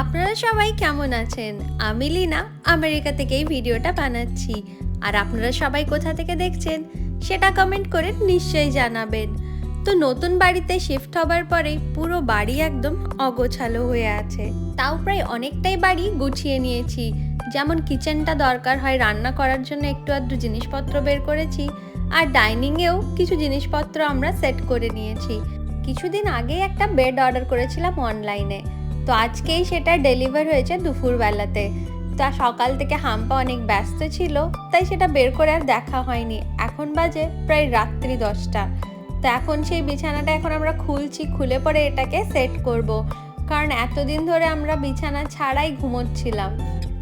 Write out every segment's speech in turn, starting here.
আপনারা সবাই কেমন আছেন? আমি লিনা, আমেরিকা থেকে এই ভিডিওটা বানাচ্ছি। আর আপনারা সবাই কোথা থেকে দেখছেন? সেটা কমেন্ট করে নিশ্চয়ই জানাবেন। তো নতুন বাড়িতে শিফট হবার পরে পুরো বাড়ি একদম অগোছালো হয়ে আছে। তাও প্রায় অনেকটাই বাড়ি গুছিয়ে নিয়েছি। যেমন কিচেনটা দরকার হয় রান্না করার জন্য একটু আধটু জিনিসপত্র বের করেছি। আর ডাইনিংয়েও কিছু জিনিসপত্র আমরা সেট করে নিয়েছি। কিছুদিন আগে একটা বেড অর্ডার করেছিলাম অনলাইনে তো আজকেই সেটা ডেলিভার হয়েছে দুপুরবেলাতে। তা সকাল থেকে হাম্পা অনেক ব্যস্ত ছিল, তাই সেটা বের করে আর দেখা হয়নি। এখন বাজে প্রায় রাত্রি দশটা। তো এখন সেই বিছানাটা এখন আমরা খুলছি, খুলে পরে এটাকে সেট করব। কারণ এতদিন ধরে আমরা বিছানা ছাড়াই ঘুমোচ্ছিলাম।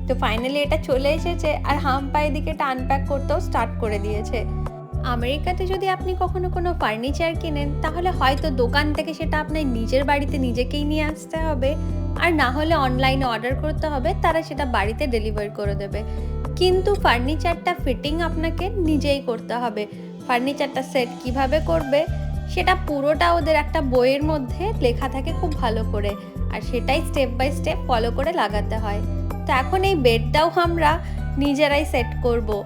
তো ফাইনালি এটা চলে এসেছে আর হাম্পা এদিকে এটা আনপ্যাক করতেও স্টার্ট করে দিয়েছে। আমেরিকাতে যদি আপনি কখনো কোনো ফার্নিচার কিনেন, তাহলে হয়তো দোকান থেকে সেটা আপনার নিজের বাড়িতে নিজেকেই নিয়ে আসতে হবে। আর না হলে অনলাইনে অর্ডার করতে হবে, তারা সেটা বাড়িতে ডেলিভার করে দেবে। কিন্তু ফার্নিচারটা ফিটিং আপনাকে নিজেই করতে হবে। ফার্নিচারটা সেট কীভাবে করবে, সেটা পুরোটা ওদের একটা বইয়ের মধ্যে লেখা থাকে খুব ভালো করে। আর সেটাই স্টেপ বাই স্টেপ ফলো করে লাগাতে হয়। তো এখন এই বেডটাও আমরা নিজেরাই সেট করব।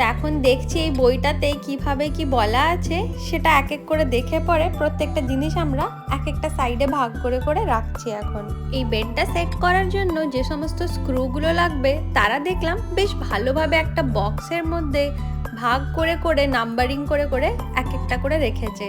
তো এখন দেখছি এই বইটাতে কীভাবে কি বলা আছে, সেটা এক এক করে দেখে পরে প্রত্যেকটা জিনিস আমরা এক একটা সাইডে ভাগ করে করে রাখছি এখন। এই বেডটা সেট করার জন্য যে সমস্ত স্ক্রুগুলো লাগবে, তারা দেখলাম বেশ ভালোভাবে একটা বক্সের মধ্যে ভাগ করে করে নাম্বারিং করে করে এক একটা করে রেখেছে।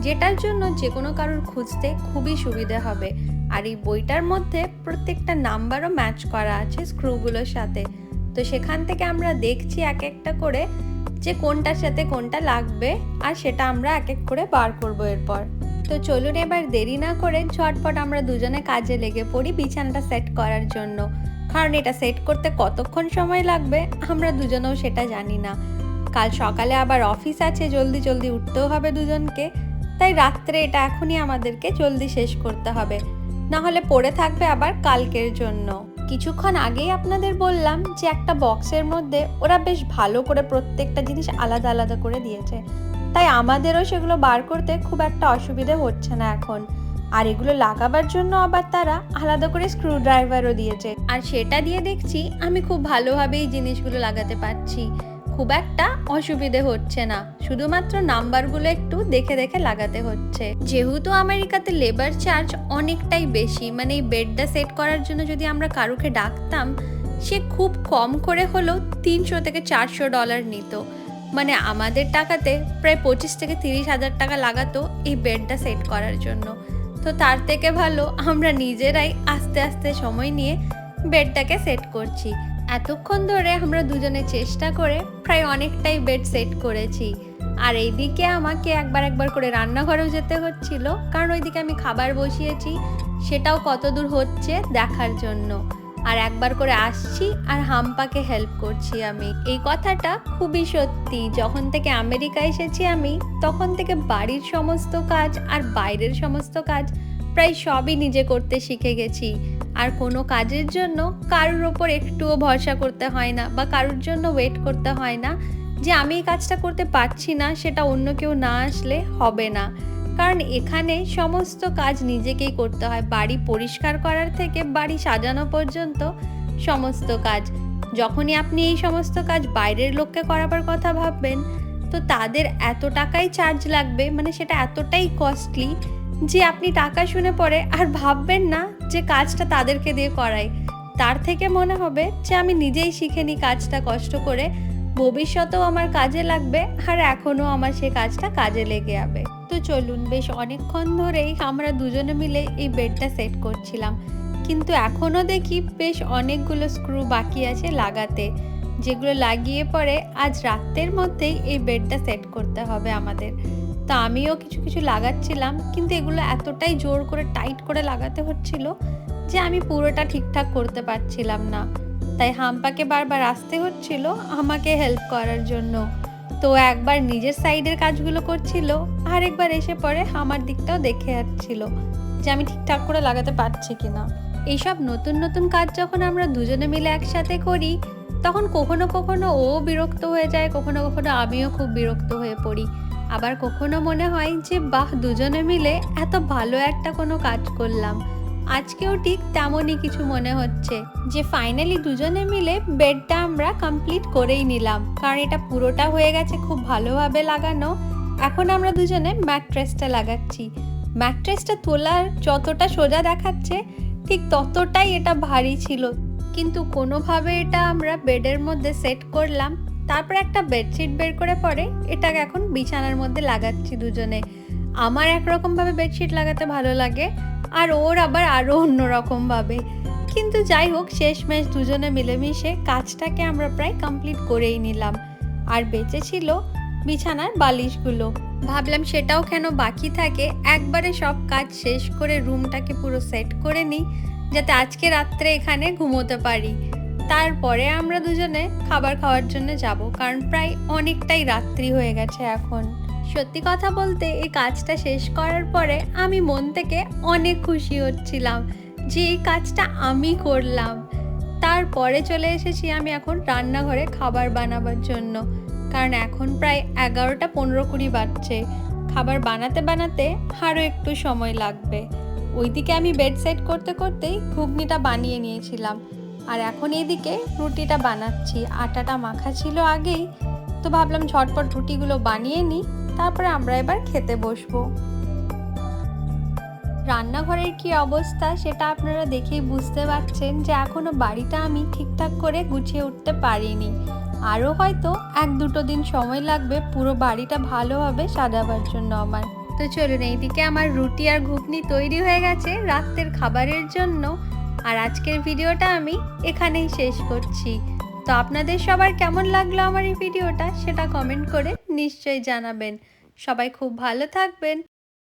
যেটার জন্য যে কোনো কারোর খুঁজতে খুবই সুবিধে হবে। আর এই বইটার মধ্যে প্রত্যেকটা নাম্বারও ম্যাচ করা আছে স্ক্রুগুলোর সাথে। তো সেখান থেকে আমরা দেখছি এক একটা করে যে কোনটার সাথে কোনটা লাগবে আর সেটা আমরা এক এক করে বার করব এরপর। তো চলুন এবার দেরি না করে ঝটপট আমরা দুজনে কাজে লেগে পড়ি বিছানাটা সেট করার জন্য। কারণ এটা সেট করতে কতক্ষণ সময় লাগবে আমরা দুজনেও সেটা জানি না। কাল সকালে আবার অফিস আছে, জলদি জলদি উঠতেও হবে দুজনকে। তাই রাত্রে এটা এখনই আমাদেরকে জলদি শেষ করতে হবে। না হলে পড়ে থাকবে আবার কালকের জন্য। কিছুক্ষণ আগেই আপনাদের বললাম যে একটা বক্সের মধ্যে ওরা বেশ ভালো করে প্রত্যেকটা জিনিস আলাদা আলাদা করে দিয়েছে। তাই আমাদেরও সেগুলো বার করতে খুব একটা অসুবিধে হচ্ছে না এখন। আর এগুলো লাগাবার জন্য আবার তারা আলাদা করে স্ক্রুড্রাইভারও দিয়েছে। আর সেটা দিয়ে দেখছি আমি খুব ভালোভাবেই জিনিসগুলো লাগাতে পারছি। খুব একটা অসুবিধে হচ্ছে না। শুধুমাত্র নাম্বারগুলো একটু দেখে দেখে লাগাতে হচ্ছে। যেহেতু আমেরিকাতে লেবার চার্জ অনেকটাই বেশি মানে এই বেডটা সেট করার জন্য যদি আমরা কারুকে ডাকতাম, সে খুব কম করে হলেও তিনশো থেকে চারশো ডলার নিত। মানে আমাদের টাকাতে প্রায় পঁচিশ থেকে তিরিশ হাজার টাকা লাগাতো এই বেডটা সেট করার জন্য। তো তার থেকে ভালো আমরা নিজেরাই আস্তে আস্তে সময় নিয়ে বেডটাকে সেট করছি। এতক্ষণ ধরে আমরা দুজনে চেষ্টা করে প্রায় অনেকটাই বেড সেট করেছি। আর এইদিকে আমাকে একবার একবার করে রান্নাঘরেও যেতে হচ্ছিল, কারণ ওইদিকে আমি খাবার বসিয়েছি, সেটাও কত দূর হচ্ছে দেখার জন্য। আর একবার করে আসছি আর হাম্পাকে হেল্প করছি আমি। এই কথাটা খুবই সত্যি, যখন থেকে আমেরিকা এসেছি আমি, তখন থেকে বাড়ির সমস্ত কাজ আর বাইরের সমস্ত কাজ প্রায় সবই নিজে করতে শিখে গেছি। আর কোনো কাজের জন্য কারোর ওপর একটুও ভরসা করতে হয় না বা কারোর জন্য ওয়েট করতে হয় না যে আমি এই কাজটা করতে পারছি না, সেটা অন্য কেউ না আসলে হবে না। কারণ এখানে সমস্ত কাজ নিজেকেই করতে হয়। বাড়ি পরিষ্কার করার থেকে বাড়ি সাজানো পর্যন্ত সমস্ত কাজ। যখনই আপনি এই সমস্ত কাজ বাইরের লোককে করাবার কথা ভাববেন, তো তাদের এত টাকাই চার্জ লাগবে মানে সেটা এতটাই কস্টলি যে আপনি টাকা শুনে পরে আর ভাববেন না যে কাজটা তাদেরকে দিয়ে করাই। তার থেকে মনে হবে যে আমি নিজেই শিখে নিই কাজটা কষ্ট করে। ভবিষ্যতেও আমার কাজে লাগবে আর এখনও আমার সে কাজটা কাজে লেগে যাবে। তো চলুন, বেশ অনেকক্ষণ ধরেই আমরা দুজনে মিলে এই বেডটা সেট করছিলাম। কিন্তু এখনও দেখি বেশ অনেকগুলো স্ক্রু বাকি আছে লাগাতে। যেগুলো লাগিয়ে পরে আজ রাতের মধ্যেই এই বেডটা সেট করতে হবে আমাদের। তা আমিও কিছু কিছু লাগাচ্ছিলাম, কিন্তু এগুলো এতটাই জোর করে টাইট করে লাগাতে হচ্ছিল যে আমি পুরোটা ঠিকঠাক করতে পারছিলাম না। তাই হাম্পাকে বারবার আসতে হচ্ছিল আমাকে হেল্প করার জন্য। তো একবার নিজের সাইডের কাজগুলো করছিল আর একবার এসে পরে আমার দিকটাও দেখে যাচ্ছিল যে আমি ঠিকঠাক করে লাগাতে পারছি কিনা। এইসব নতুন নতুন কাজ যখন আমরা দুজনে মিলে একসাথে করি, তখন কখনো কখনো ও বিরক্ত হয়ে যায়, কখনো কখনো আমিও খুব বিরক্ত হয়ে পড়ি। আবার কখনো মনে হয় যে, বাহ, দুজনে মিলে এত ভালো একটা কোনো কাজ করলাম। আজকেও ঠিক তেমনই কিছু মনে হচ্ছে যে, ফাইনালি দুজনে মিলে বেডটা আমরা কমপ্লিট করেই নিলাম। কারণ এটা পুরোটা হয়ে গেছে খুব ভালোভাবে লাগানো। এখন আমরা দুজনে ম্যাট্রেসটা লাগাচ্ছি। ম্যাট্রেসটা তোলার যতটা সোজা দেখাচ্ছে, ঠিক ততটাই এটা ভারী ছিল। কিন্তু কোনোভাবে এটা আমরা বেডের মধ্যে সেট করলাম। তারপর একটা বেডশিট বের করে পরে এটাকে এখন বিছানার মধ্যে লাগাচ্ছি দুজনে। আমার একরকমভাবে বেডশিট লাগাতে ভালো লাগে, আর ওর আবার আরও অন্যরকমভাবে। কিন্তু যাই হোক, শেষমেশ দুজনে মিলেমিশে কাজটাকে আমরা প্রায় কমপ্লিট করেই নিলাম। আর বেঁচে ছিল বিছানার বালিশগুলো। ভাবলাম সেটাও কেন বাকি থাকে, একবারে সব কাজ শেষ করে রুমটাকে পুরো সেট করে নিই, যাতে আজকে রাত্রে এখানে ঘুমোতে পারি। তারপরে আমরা দুজনে খাবার খাওয়ার জন্য যাব, কারণ প্রায় অনেকটাই রাত্রি হয়ে গেছে এখন। সত্যি কথা বলতে, এই কাজটা শেষ করার পরে আমি মন থেকে অনেক খুশি হচ্ছিলাম যে এই কাজটা আমি করলাম। তারপরে চলে এসেছি আমি এখন রান্নাঘরে খাবার বানাবার জন্য, কারণ এখন প্রায় এগারোটা পনেরো কুড়ি বাজছে। খাবার বানাতে বানাতে আরও একটু সময় লাগবে। ওইদিকে আমি বেড সেট করতে করতেই ঘুগনিটা বানিয়ে নিয়েছিলাম। আর এখন এদিকে রুটিটা বানাচ্ছি। আটাটা মাখা ছিল আগেই, তো ভাবলাম ঝটপট রুটিগুলো বানিয়ে নিই, তারপরে আমরা এবার খেতে বসবো। রান্নাঘরের কি অবস্থা সেটা আপনারা দেখেই বুঝতে পারছেন যে এখনও বাড়িটা আমি ঠিকঠাক করে গুছিয়ে উঠতে পারিনি। আরও হয়তো এক দুটো দিন সময় লাগবে, পুরো বাড়িটা ভালোভাবে সাজাবার জন্য আমার। তো চলুন এইদিকে আমার রুটি আর ঘুগনি তৈরি হয়ে গেছে। রাত্রের খাবারের জন্য আর আজকের ভিডিওটা আমি এখানেই শেষ করছি। তো আপনাদের সবার কেমন লাগল আমার এই ভিডিওটা সেটা কমেন্ট করে নিশ্চয়ই জানাবেন। সবাই খুব ভালো থাকবেন।